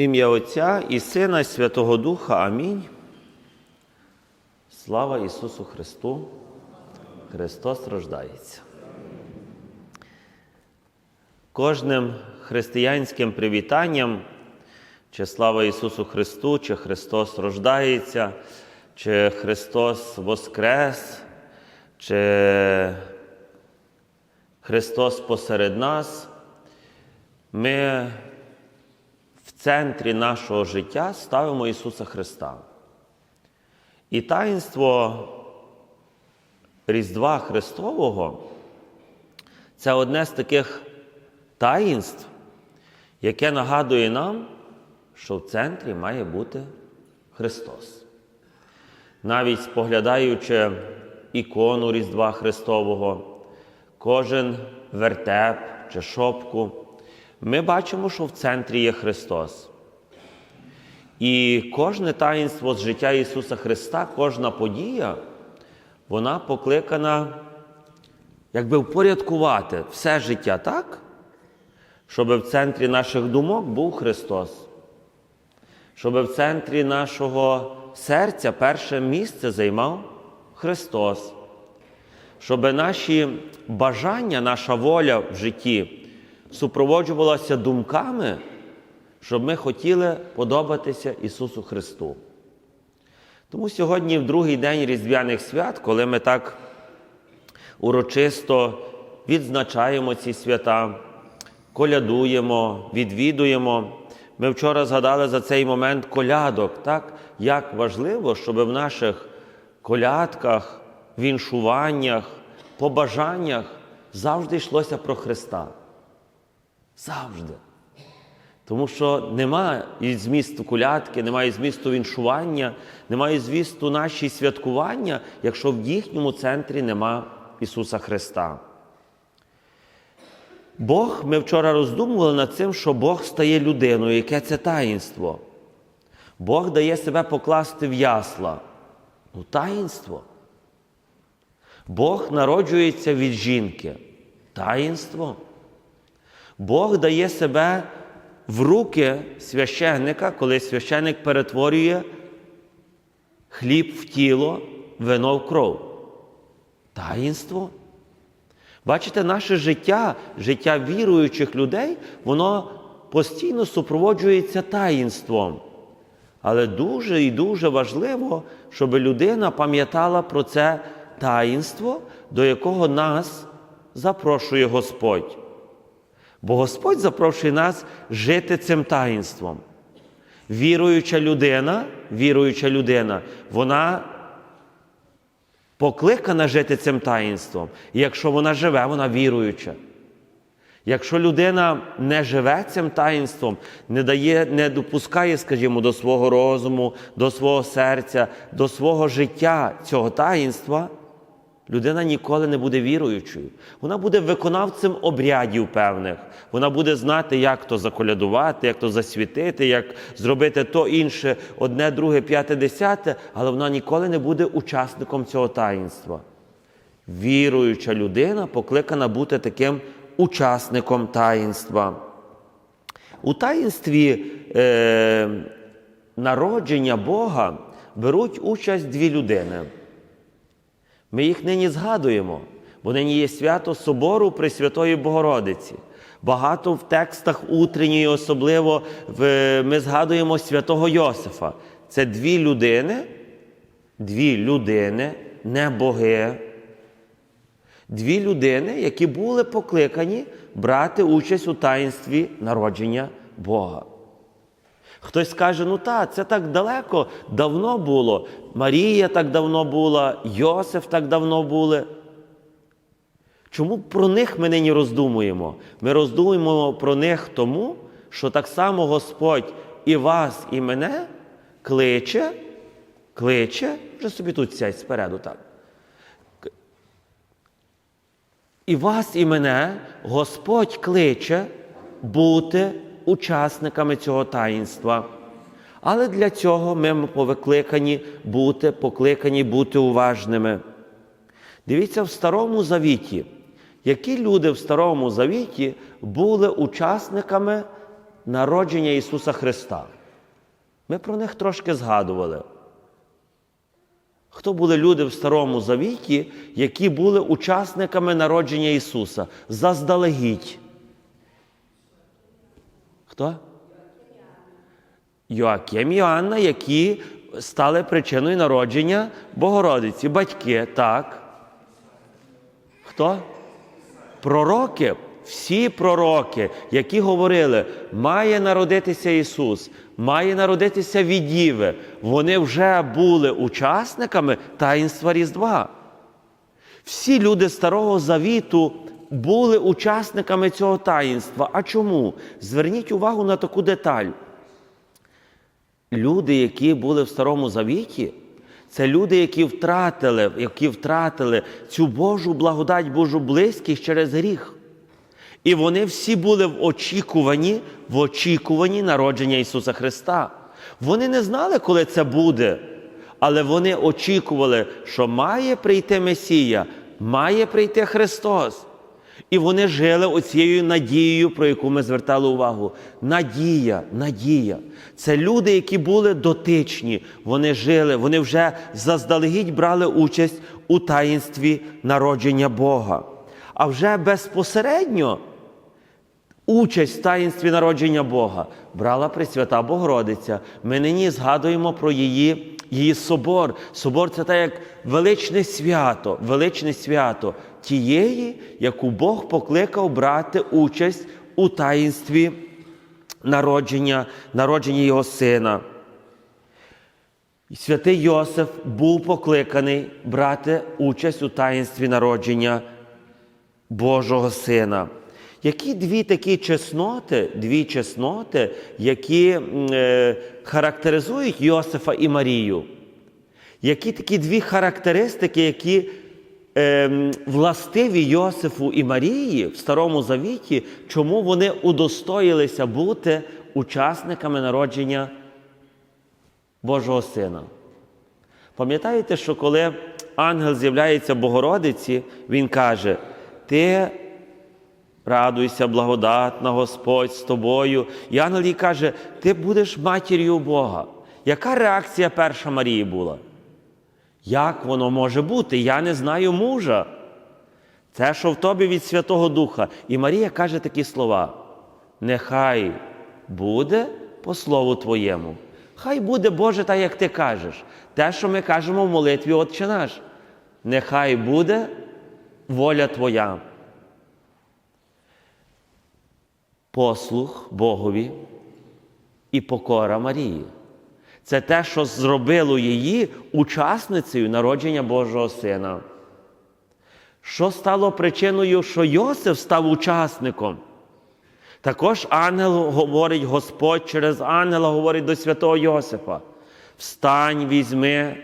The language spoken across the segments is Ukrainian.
В ім'я Отця і Сина, і Святого Духа. Амінь. Слава Ісусу Христу! Христос рождається. Кожним християнським привітанням, чи слава Ісусу Христу, чи Христос рождається, чи Христос Воскрес, чи Христос посеред нас, ми центрі нашого життя ставимо Ісуса Христа. І таїнство Різдва Христового це одне з таких таїнств, яке нагадує нам, що в центрі має бути Христос. Навіть споглядаючи ікону Різдва Христового, кожен вертеп чи шопку, ми бачимо, що в центрі є Христос. І кожне таїнство з життя Ісуса Христа, кожна подія, вона покликана якби впорядкувати все життя так, щоб в центрі наших думок був Христос, щоб в центрі нашого серця перше місце займав Христос, щоб наші бажання, наша воля в житті супроводжувалася думками, щоб ми хотіли подобатися Ісусу Христу. Тому сьогодні, в другий день Різдвяних свят, коли ми так урочисто відзначаємо ці свята, колядуємо, відвідуємо. Ми вчора згадали за цей момент колядок, так? як важливо, щоб в наших колядках, віншуваннях, побажаннях завжди йшлося про Христа. Завжди. Тому що немає змісту колядки, немає змісту віншування, немає змісту наші святкування, якщо в їхньому центрі нема Ісуса Христа. Бог, ми вчора роздумували над цим, що Бог стає людиною, яке це таїнство. Бог дає себе покласти в ясла. Ну, таїнство. Бог народжується від жінки. Таїнство. Бог дає себе в руки священника, коли священник перетворює хліб в тіло, вино в кров. Таїнство. Бачите, наше життя, життя віруючих людей, воно постійно супроводжується таїнством. Але дуже і дуже важливо, щоб людина пам'ятала про це таїнство, до якого нас запрошує Господь. Бо Господь запрошує нас жити цим таїнством. Віруюча людина, віруюча людина, вона покликана жити цим таїнством. І якщо вона живе, вона віруюча. Якщо людина не живе цим таїнством, не дає, не допускає, скажімо, до свого розуму, до свого серця, до свого життя цього таїнства, людина ніколи не буде віруючою. Вона буде виконавцем обрядів певних. Вона буде знати, як то заколядувати, як то засвітити, як зробити то інше, одне, друге, п'яте, десяте, але вона ніколи не буде учасником цього таїнства. Віруюча людина покликана бути таким учасником таїнства. У таїнстві е, народження Бога беруть участь дві людини. Ми їх нині згадуємо, бо нині є свято Собору Пресвятої Богородиці. Багато в текстах утренньої, особливо в, ми згадуємо святого Йосифа. Це дві людини, дві людини, не боги, дві людини, які були покликані брати участь у таїнстві народження Бога. Хтось скаже, ну так, це так далеко, давно було. Марія так давно була, Йосиф так давно були. Чому про них ми нині роздумуємо? Ми роздумуємо про них тому, що так само Господь і вас, і мене кличе, кличе, вже собі тут сядь спереду так. І вас, і мене Господь кличе бути учасниками цього таїнства. Але для цього ми повикликані бути, покликані бути уважними. Дивіться, в Старому Завіті, які люди в Старому Завіті були учасниками народження Ісуса Христа. Ми про них трошки згадували. Хто були люди в Старому Завіті, які були учасниками народження Ісуса? Заздалегідь. Хто? Йоаким і Анна, які стали причиною народження Богородиці. Батьки, так. Хто? Пророки. Всі пророки, які говорили, має народитися Ісус, має народитися від Діви, вони вже були учасниками таїнства Різдва. Всі люди Старого Завіту були учасниками цього таїнства. А чому? Зверніть увагу на таку деталь. Люди, які були в Старому Завіті, це люди, які втратили, які втратили цю Божу благодать, Божу близькість через гріх. І вони всі були в очікуванні, в очікуванні народження Ісуса Христа. Вони не знали, коли це буде, але вони очікували, що має прийти Месія, має прийти Христос. І вони жили оцією надією, про яку ми звертали увагу. Надія, надія. Це люди, які були дотичні. Вони жили, вони вже заздалегідь брали участь у таїнстві народження Бога. А вже безпосередньо участь в таїнстві народження Бога брала Пресвята Богородиця. Ми нині згадуємо про її, її собор. Собор це так як величне свято, величне свято тієї, яку Бог покликав брати участь у таїнстві народження, народження його сина. Святий Йосиф був покликаний брати участь у таїнстві народження Божого Сина. Які дві такі чесноти, дві чесноти, які е, характеризують Йосифа і Марію? Які такі дві характеристики, які властиві Йосифу і Марії в Старому Завіті, чому вони удостоїлися бути учасниками народження Божого Сина? Пам'ятаєте, що коли ангел з'являється Богородиці, він каже: Ти радуйся, благодатна Господь з тобою. І ангел їй каже, ти будеш матір'ю Бога. Яка реакція перша Марії була? Як воно може бути? Я не знаю мужа. Це, що в тобі від Святого Духа. І Марія каже такі слова: нехай буде по слову Твоєму. Хай буде, Боже, так як ти кажеш. Те, що ми кажемо в молитві Отче наш. Нехай буде воля Твоя. Послух Богові і покора Марії. Це те, що зробило її учасницею народження Божого Сина. Що стало причиною, що Йосиф став учасником? Також ангел говорить Господь через ангела говорить до святого Йосифа: Встань, візьми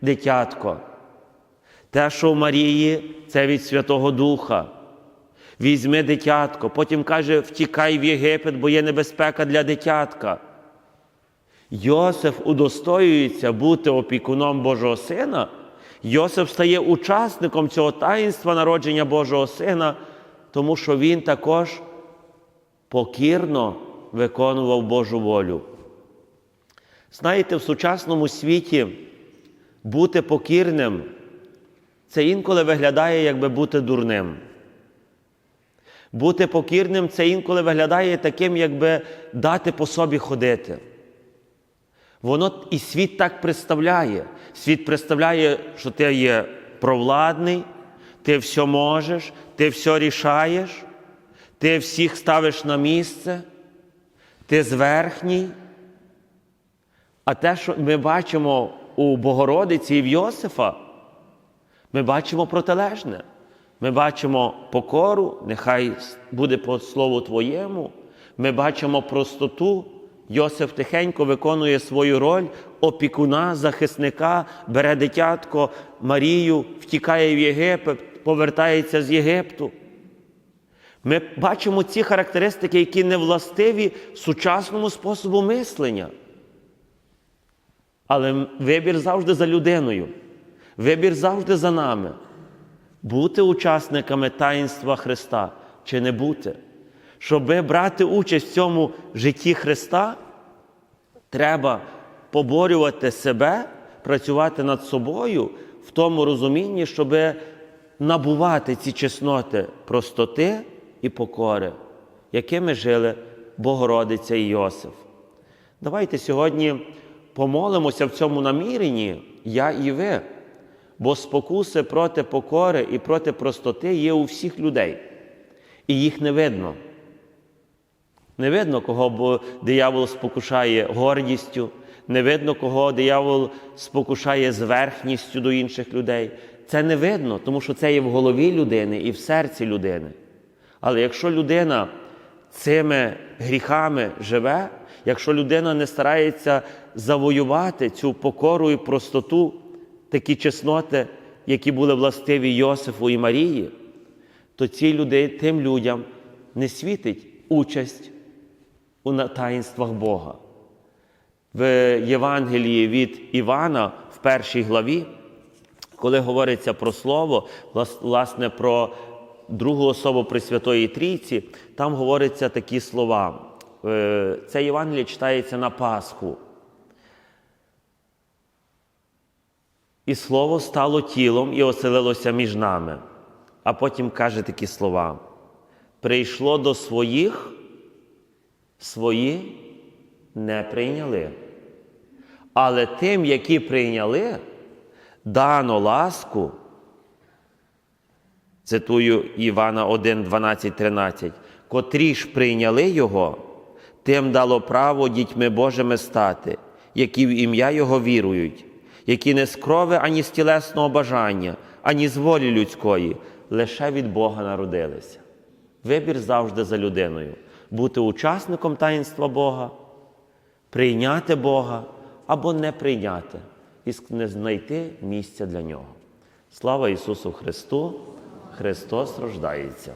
дитятко. Те, що в Марії, це від Святого Духа. Візьми дитятко, потім каже, втікай в Єгипет, бо є небезпека для дитятка. Йосиф удостоюється бути опікуном Божого Сина. Йосиф стає учасником цього таїнства народження Божого Сина, тому що він також покірно виконував Божу волю. Знаєте, в сучасному світі бути покірним це інколи виглядає, якби бути дурним. Бути покірним це інколи виглядає таким, якби дати по собі ходити. Воно і світ так представляє. Світ представляє, що ти є провладний, ти все можеш, ти все рішаєш, ти всіх ставиш на місце, ти зверхній. А те, що ми бачимо у Богородиці і в Йосифа, ми бачимо протилежне. Ми бачимо покору, нехай буде по слову Твоєму. Ми бачимо простоту. Йосиф тихенько виконує свою роль опікуна, захисника, бере дитятко Марію, втікає в Єгипет, повертається з Єгипту. Ми бачимо ці характеристики, які не властиві сучасному способу мислення. Але вибір завжди за людиною, вибір завжди за нами бути учасниками таїнства Христа чи не бути. Щоби брати участь в цьому житті Христа, треба поборювати себе, працювати над собою в тому розумінні, щоб набувати ці чесноти простоти і покори, якими жили Богородиця і Йосиф. Давайте сьогодні помолимося в цьому наміренні, я і ви, бо спокуси проти покори і проти простоти є у всіх людей, і їх не видно. Не видно, кого диявол спокушає гордістю, не видно, кого диявол спокушає зверхністю до інших людей. Це не видно, тому що це є в голові людини і в серці людини. Але якщо людина цими гріхами живе, якщо людина не старається завоювати цю покору і простоту, такі чесноти, які були властиві Йосифу і Марії, то ці люди, тим людям не світить участь у таїнствах Бога. В Євангелії від Івана в першій главі, коли говориться про слово, власне, про другу особу Пресвятої Трійці, там говориться такі слова. Е, Це Євангеліє читається на Пасху. І слово стало тілом і оселилося між нами. А потім каже такі слова: прийшло до своїх, свої не прийняли. Але тим, які прийняли, дано ласку, цитую Івана 1, 12, 13, котрі ж прийняли Його, тим дало право дітьми Божими стати, які в ім'я Його вірують, які не з крови, ані з тілесного бажання, ані з волі людської, лише від Бога народилися. Вибір завжди за людиною бути учасником таїнства Бога, прийняти Бога або не прийняти і не знайти місця для нього. Слава Ісусу Христу! Христос рождається!